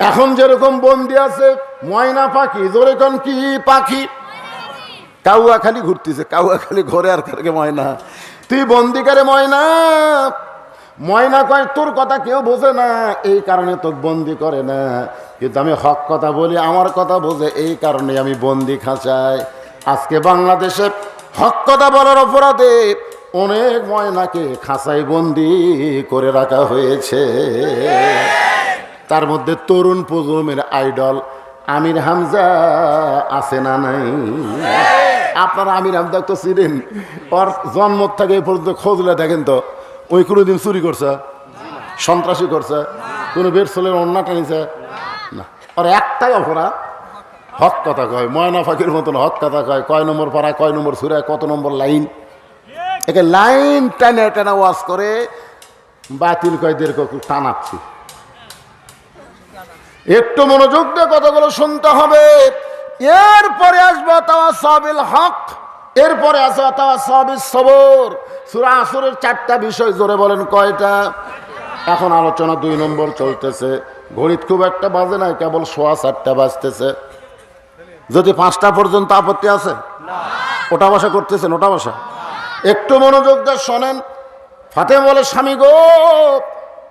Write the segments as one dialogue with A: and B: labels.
A: এখন যেরকম বন্দি আছে, ময়না পাখি যেরকম কি পাখি? কাউয়া খালি ঘুরতেছে, কাউয়া খালি ঘরে আর কারকে ময়না। তুই বন্দি করে ময়না। ময়না কয়, তোর কথা কেউ বোঝে না, এই কারণে তোর বন্দি করে না। কিন্তু আমি হক কথা বলি, আমার কথা বোঝে, এই কারণে আমি বন্দি খাঁচাই আজকে বাংলাদেশে হক কথা বলার অপরাধে অনেক ময়নাকে খাঁচাই বন্দি করে রাখা হয়েছে। তার মধ্যে তরুণ প্রজন্মের আইডল আমির হামজা আছে না নাই? আপনারা আমির হামজা তো ছিলেন ওর জন্ম থেকে এই পর্যন্ত খোঁজলে দেখেন তো। ওই কোনোদিন চুরি করছে? সন্ত্রাসী করছে? কোনো বের ছেলের অন্যা টানিছে? না। ওর একটাই অপরাধ, হক কথা কয়। ময়না ফাঁকির মতন হক কথা কয়। কয় নম্বর পাড়া, কয় নম্বর সুরায়, কত নম্বর লাইন? একে লাইন টানে টানা ওয়াশ করে বাতিল কয়দের টানাচ্ছি। একটু মনোযোগ দিয়ে কথাগুলো শুনতে হবে। এরপরে আসবে তাওয়া সাবিল হক, এরপরে আসবে তাওয়া সাবিল সবর। সুরা আসরের চারটা বিষয় জোরে বলেন কয়টা? এখন আলোচনা দুই নম্বর চলতেছে। ঘড়িত খুব একটা বাজে নাই, কেবল সোয়া চারটা বাজতেছে। যদি পাঁচটা পর্যন্ত আপত্তি আছে? ওটা বসা করতেছেন, ওটা বসা। একটু মনোযোগ দিয়ে শোনেন। ফাতে বলে, স্বামী গো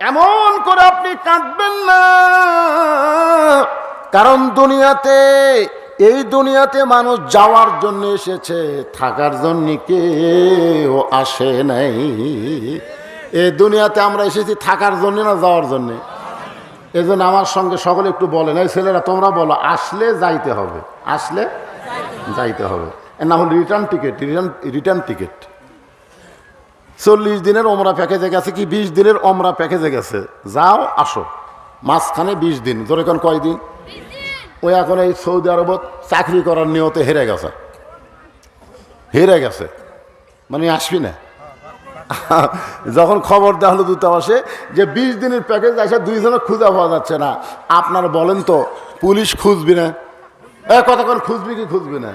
A: এমন করে আপনি কাঁদবেন না। কারণ দুনিয়াতে, এই দুনিয়াতে মানুষ যাওয়ার জন্য এসেছে, থাকার জন্য কেউ আসে নাই। এই দুনিয়াতে আমরা এসেছি থাকার জন্য না যাওয়ার জন্যে? এই জন্য আমার সঙ্গে সকলে একটু বলেন, এই ছেলেরা, তোমরা বলো, আসলে যাইতে হবে। আসলে যাইতে হবে। না হল return ticket return return ticket চল্লিশ দিনের ওমরা প্যাকেজে গেছে কি বিশ দিনের ওমরা প্যাকেজে গেছে? যাও, আসো। মাঝখানে বিশ দিন। ধরে কোন কয় দিন? ওই এখন এই সৌদি আরবত চাকরি করার নিয়তে হেরে গেছে। হেরে গেছে। মানে আসবি না? যখন খবর দেওয়া হলো দূতাবাসে যে বিশ দিনের প্যাকেজ আসে দুইজনে খুঁজে পাওয়া যাচ্ছে না। আপনারা বলেন তো, পুলিশ খুঁজবি না? এ, কতক্ষণ খুঁজবি কি খুঁজবি না?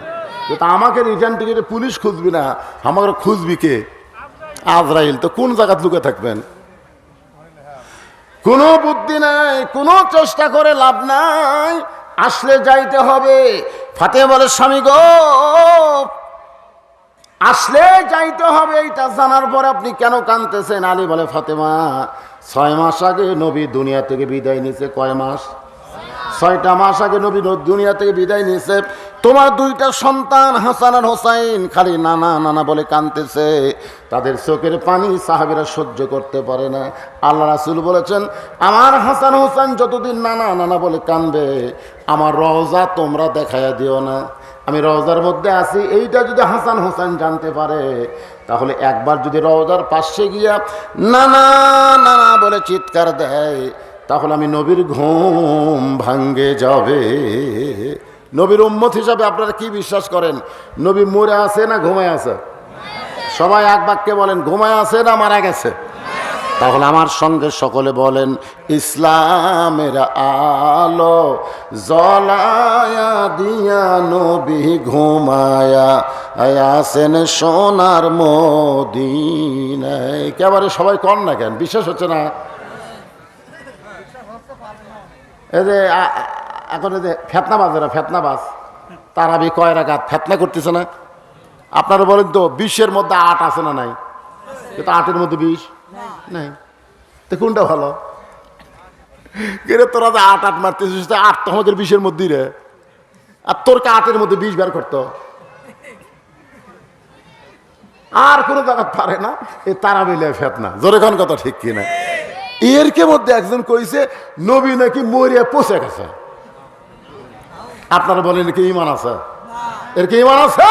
A: আমাকে রিটার্ন টিকিটে পুলিশ খুঁজবি না। আমাকে খুঁজবি কে? আজরাইল, তো কোন জায়গাত লুকে থাকবেন? কোনো বুদ্ধি নাই, কোনো চেষ্টা করে লাভ নাই। আসলে যাইতে হবে। ফাতে বলে, স্বামী গো, আসলে যাইতে হবে, এইটা জানার পরে আপনি কেন কানতেছেন আলী বলে, ফাতেমা, ছয় মাস আগে নবী দুনিয়া থেকে বিদায় নিয়েছে, কয় মাস? ছয়টা মাস আগে নবী দুনিয়া থেকে বিদায় নিয়েছে। তোমার দুইটা সন্তান হাসান আর হোসাইন খালি নানা নানা বলে কানতেছে তাদের চোখের পানি সাহাবিরা সহ্য করতে পারে না। আল্লাহ রাসুল বলেছেন, আমার হাসান হোসেন যতদিন নানা নানা বলে কানবে আমার রওজা তোমরা দেখাইয়া দিও না। আমি রওজার মধ্যে আছি, এইটা যদি হাসান হোসেন জানতে পারে, তাহলে একবার যদি রওজার পাশে গিয়া নানা নানা বলে চিৎকার দেয় তাহলে আমি নবীর ঘুম ভাঙ্গে যাবে। নবীর উম্মত হিসাবে আপনারা কি বিশ্বাস করেন? নবী মরে আছে না ঘুমায় আছে? সবাই এক বাক্যে বলেন, ঘুমায় আছে না মারা গেছে? তাহলে আমার সঙ্গে সকলে বলেন, ইসলামের আলো জলায়া দিয়া নবী ঘুমায়া আসেন সোনার মদিনায়। একেবারে সবাই কন না কেন? বিশ্বাস হচ্ছে না? এই যে এখন এই যে ফেতনা বাজ এরা ফেতনা বাজ তারা বি কয় রাখাত ফেতনা করতেছে না? আপনারা বলেন তো বিশ্বের মধ্যে আট আছে না নাই? কিন্তু আটের মধ্যে বিষ নাই। তো কোনটা ভালো? তোরা যে আট আট মারতেছিস, তো আট তো আমাদের বিশের মধ্যেই রে। আর তোর কে আটের মধ্যে বিষ বের করতো? আর কোনো জায়গা পারে না? এ তারা মিলে ফেতনা। জোরে কথা ঠিক কিনা? এর কে মধ্যে একজন কইছে, নবী নাকি মরিয়া পচে গেছে। আপনারা বলেন কি ইমান আছে? এর কি ইমান আছে?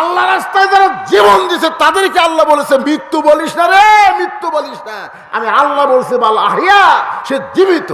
A: আল্লাহ রাস্তায় যারা জীবন দিছে, তাদেরকে আল্লাহ বলেছে, মৃত্যু বলিস না রে, মৃত্যু বলিস না। আমি আল্লাহ বলছি, বাল আহিয়া, সে জীবিত।